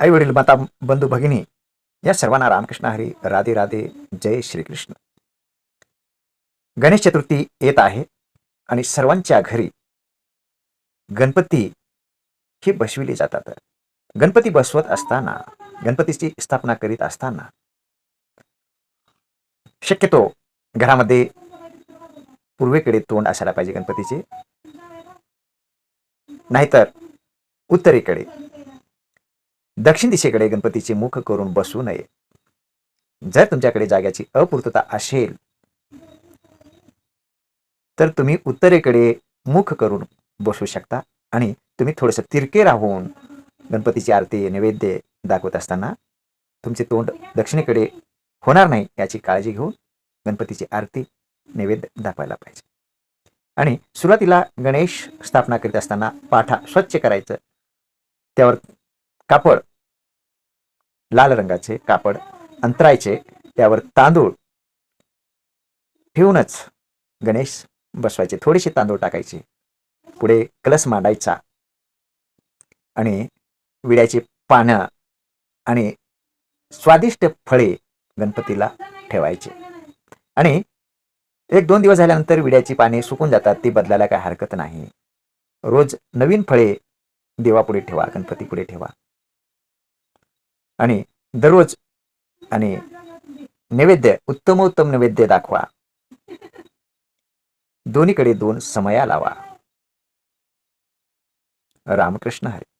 आई वडील माता बंधू भगिनी या सर्वांना रामकृष्ण हरी राधे राधे जय श्रीकृष्ण. गणेश चतुर्थी येत आहे आणि सर्वांच्या घरी गणपती हे बसविले जातात. गणपती बसवत असताना गणपतीची स्थापना करीत असताना शक्यतो घरामध्ये पूर्वेकडे तोंड असायला पाहिजे गणपतीचे. नाहीतर उत्तरेकडे दक्षिण दिशेकडे गणपतीचे मुख करून बसू नये. जर तुमच्याकडे जाग्याची अपूर्तता असेल तर तुम्ही उत्तरेकडे मुख करून बसू शकता आणि तुम्ही थोडंसं तिरके राहून गणपतीची आरती नैवेद्य दाखवत असताना तुमचे तोंड दक्षिणेकडे होणार नाही याची काळजी घेऊन गणपतीची आरती नैवेद्य दाखवायला पाहिजे. आणि सुरुवातीला गणेश स्थापना करीत असताना पाठा स्वच्छ करायचं. त्यावर कापड लाल रंगाचे कापड अंतरायचे त्यावर तांदूळ ठेवूनच गणेश बसवायचे. थोडेसे तांदूळ टाकायचे. पुढे कलस मांडायचा आणि विड्याची पानं आणि स्वादिष्ट फळे गणपतीला ठेवायचे. आणि एक दोन दिवस झाल्यानंतर विड्याची पाने सुकून जातात ती बदलायला काही हरकत नाही. रोज नवीन फळे देवापुढे ठेवा गणपतीपुढे ठेवा. आणि दररोज आणि नैवेद्य उत्तमोत्तम नैवेद्य दाखवा. दोन्हीकडे दोन समया लावा. रामकृष्ण हरे.